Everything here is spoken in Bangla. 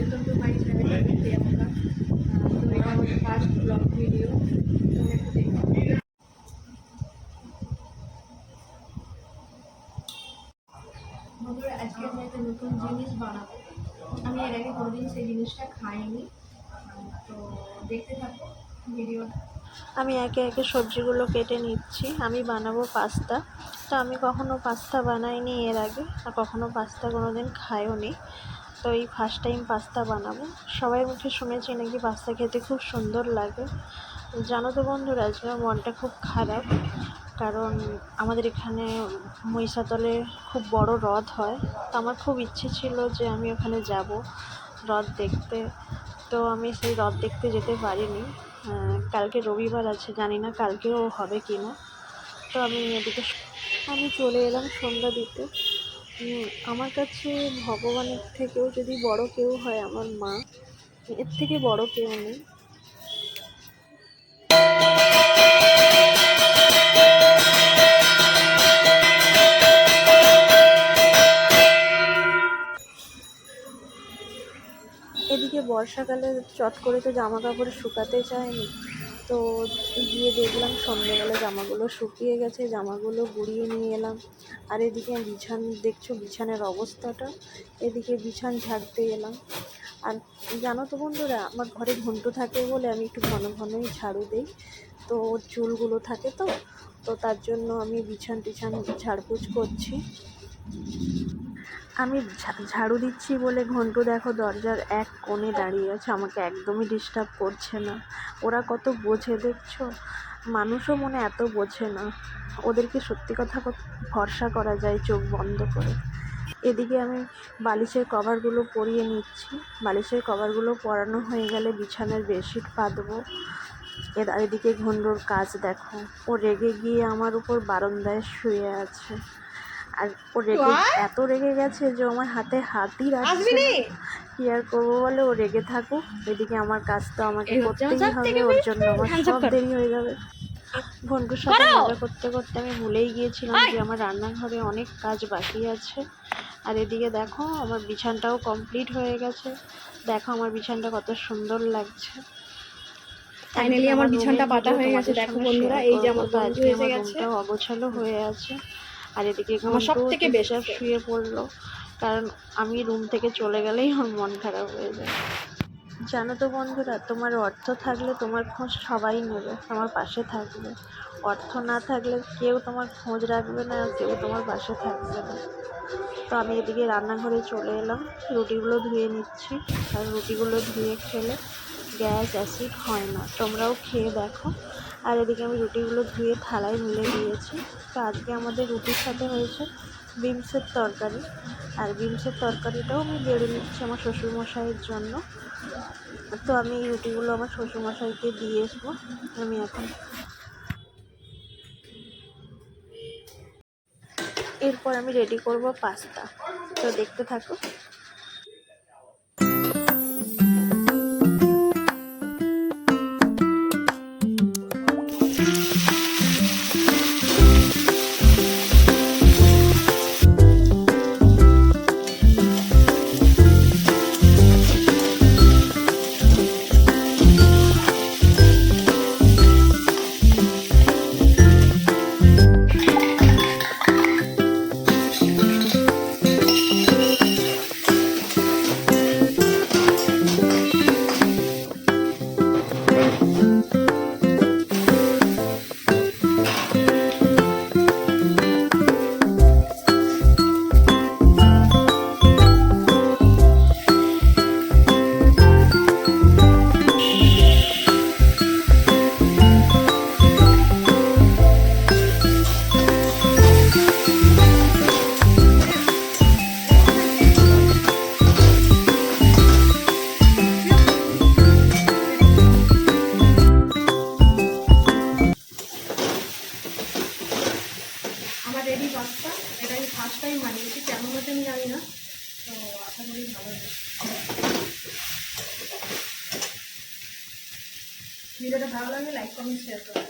Welcome to my channel Priyanka তো এটা ফার্স্ট ব্লগ ভিডিও আজকে আমি একটা নতুন জিনিস বানাবো। আমি এর আগে কোনোদিন সেই জিনিসটা খাইনি। তো দেখতে থাকো ভিডিওটা। আমি একে একে সবজিগুলো কেটে নিচ্ছি। আমি বানাবো পাস্তা। তো আমি কখনো পাস্তা বানাইনি এর আগে, আর কখনো পাস্তা কোনো দিন খাইও নি তো এই ফার্স্ট টাইম পাস্তা বানাবো। সবাই মুখে শুনেছি নাকি পাস্তা খেতে খুব সুন্দর লাগে। জানো তো বন্ধুরা, আজকে মনটা খুব খারাপ, কারণ আমাদের এখানে মহিষাতলে খুব বড় হ্রদ হয়। তো আমার খুব ইচ্ছে ছিল যে আমি ওখানে যাব হ্রদ দেখতে। তো আমি সেই হ্রদ দেখতে যেতে পারিনি। কালকে রবিবার আছে, জানি না কালকেও হবে কি না তো আমি এদিকে আমি চলে এলাম সন্ধ্যা দিতে আমার কাছে ভগবানের থেকেও যদি বড় কেউ হয় আমার মা, এর থেকে বড় কেউ নেই। এদিকে বর্ষাকালে চট করে তো জামা কাপড় শুকাতে চায়নি। তো গিয়ে দেখলাম সন্ধ্যেবেলা জামাগুলো শুকিয়ে গেছে, জামাগুলো গুড়িয়ে নিয়ে এলাম। আর এদিকে বিছান, দেখছ বিছানের অবস্থাটা? এদিকে বিছান ঝাড়তে এলাম। আর জানো তো বন্ধুরা, আমার ঘরে ঘন্টু থাকে বলে আমি একটু ঘন ঘনই ঝাড়ু দিই। তো ওর চুলগুলো থাকে তো তো তার জন্য আমি বিছান টিছান ঝাড়পোছ করছি। আমি ঝাড়ু দিচ্ছি বলে ঘন্টু দেখো দরজার এক কোণে দাঁড়িয়ে আছে, আমাকে একদমই ডিস্টার্ব করছে না। ওরা কত বোঝে দেখছ? মানুষও মনে এত বোঝে না। ওদেরকে সত্যি কথা ভরসা করা যায় চোখ বন্ধ করে। এদিকে আমি বালিশের কভারগুলো পরিয়ে নিচ্ছি। বালিশের কভারগুলো পরানো হয়ে গেলে বিছানার বেডশিট পাতবো। এদিকে ঘন্ডোর কাজ দেখো। ও রেগে গিয়ে আমার উপর বারান্দায় শুয়ে আছে। আর ও রেগে এত রেগে গেছে যে আমার হাতে হাতই রাখছে। কি আর করব বলে? ও রেগে থাকুক। এদিকে আমার কাজ তো আমাকে করতেই হবে ওর জন্য আমার সব দেরি হয়ে যাবে। ঘন্টুর সাথে মজা করতে করতে আমি ভুলেই গিয়েছিলাম যে আমার রান্নাঘরে অনেক কাজ বাকি আছে। আর এদিকে দেখো আমার বিছানটাও কমপ্লিট হয়ে গেছে। দেখো আমার বিছানটা কত সুন্দর লাগছে। Finally আমার বিছানটা পাতা হয়ে গেছে। দেখো বন্ধুরা, এই যে আমার আজকে আমার অগোছালো হয়ে আছে। আর এদিকে আমার সব থেকে friend। শুয়ে পড়ল। কারণ আমি রুম থেকে চলে গেলেই আমার মন খারাপ হয়ে যায়। জানো তো বন্ধুরা তোমার অর্থ থাকলে তোমার খোঁজ সবাই নেবে তোমার পাশে থাকবে। অর্থ না থাকলে কেউ তোমার খোঁজ রাখবে না আর কেউ তোমার পাশে থাকবে না। তো আমি এদিকে রান্নাঘরে চলে এলাম রুটিগুলো ধুয়ে নিচ্ছি। আর রুটিগুলো ধুয়ে খেলে গ্যাস অ্যাসিড হয় না। তোমরাও খেয়ে দেখো। আর এদিকে আমি রুটিগুলো ধুয়ে থালায় মিলে দিয়েছি। তো আজকে আমাদের রুটির সাথে হয়েছে বিমসের তরকারি। আর বিমসের তরকারিটাও আমি বেড়ে নিচ্ছি আমার শ্বশুরমশাইয়ের জন্য। তো আমি এই রুটিগুলো আমার শ্বশুরমশাইকে দিয়ে আসব। আমি এখন এরপর আমি রেডি করব পাস্তা। তো দেখতে থাকো। হচ্ছে আমি জানি না। তো আশা করি ভালো ভিডিওটা ভালো লাগলে লাইক কমেন্ট শেয়ার করো